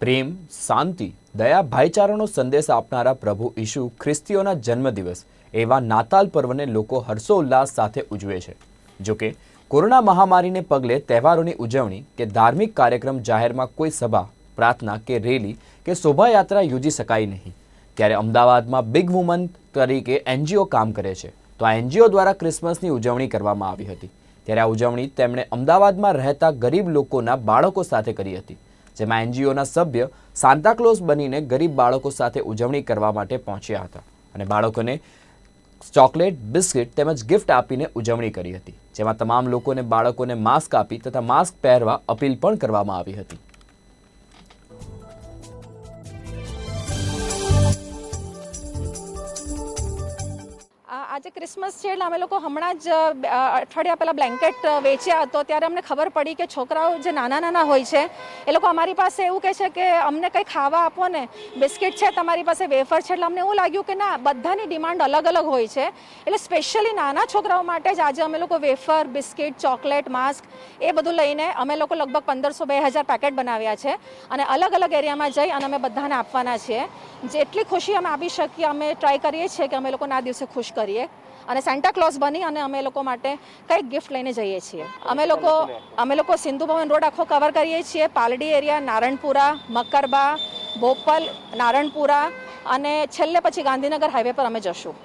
પ્રેમ, શાંતિ, દયા, ભાઈચારાનો સંદેશ આપનારા પ્રભુ ઈશુ ખ્રિસ્તીઓના જન્મદિવસ એવા નાતાલ પર્વને લોકો હર્ષોલ્લાસ સાથે ઉજવે છે. જોકે, કોરોના મહામારીને પગલે તહેવારોની ઉજવણી કે ધાર્મિક કાર્યક્રમ જાહેરમાં કોઈ સભા, પ્રાર્થના કે રેલી કે શોભાયાત્રા યોજી શકાય નહીં. ત્યારે અમદાવાદમાં બિગ વુમન તરીકે એનજીઓ કામ કરે છે. તો આ એનજીઓ દ્વારા ક્રિસમસની ઉજવણી કરવામાં આવી હતી. ત્યારે આ ઉજવણી તેમણે અમદાવાદમાં રહેતા ગરીબ લોકોના બાળકો સાથે કરી હતી. જેમાં એનજીઓના સભ્ય સાન્તાક્લોઝ બનીને ગરીબ બાળકો સાથે ઉજવણી કરવા માટે પહોંચ્યા હતા અને બાળકોને ચોકલેટ, બિસ્કિટ તેમજ ગિફ્ટ આપીને ઉજવણી કરી હતી, જેમાં તમામ લોકોને બાળકોને માસ્ક આપી તથા માસ્ક પહેરવા અપીલ પણ કરવામાં આવી હતી. આજે ક્રિસમસ છે એટલે અમે લોકો હમણાં જ અઠવાડિયા પહેલાં બ્લેન્કેટ વેચ્યા હતો. ત્યારે અમને ખબર પડી કે છોકરાઓ જે નાના નાના હોય છે, એ લોકો અમારી પાસે એવું કહે છે કે, અમને કંઈ ખાવા આપો ને. બિસ્કિટ છે તમારી પાસે, વેફર છે. એટલે અમને એવું લાગ્યું કે, ના, બધાની ડિમાન્ડ અલગ અલગ હોય છે. એટલે સ્પેશિયલી નાના છોકરાઓ માટે જ આજે અમે લોકો વેફર, બિસ્કિટ, ચોકલેટ, માસ્ક, એ બધું લઈને અમે લોકો લગભગ પંદરસો બે હજાર પેકેટ બનાવ્યા છે. અને અલગ અલગ એરિયામાં જઈ અને અમે બધાને આપવાના છીએ. જેટલી ખુશી અમે આપી શકીએ, અમે ટ્રાય કરીએ છીએ કે અમે લોકોને આ દિવસે ખુશ કરીએ. અને સેન્ટા ક્લોઝ બની અને અમે લોકો માટે કંઈક ગિફ્ટ લઈને જઈએ છીએ. અમે લોકો અમે લોકો સિંધુ ભવન રોડ આખો કવર કરીએ છીએ. પાલડી એરિયા, નારણપુરા, મકરબા, બોપલ, નારણપુરા અને છેલ્લે પછી ગાંધીનગર હાઈવે પર અમે જશું.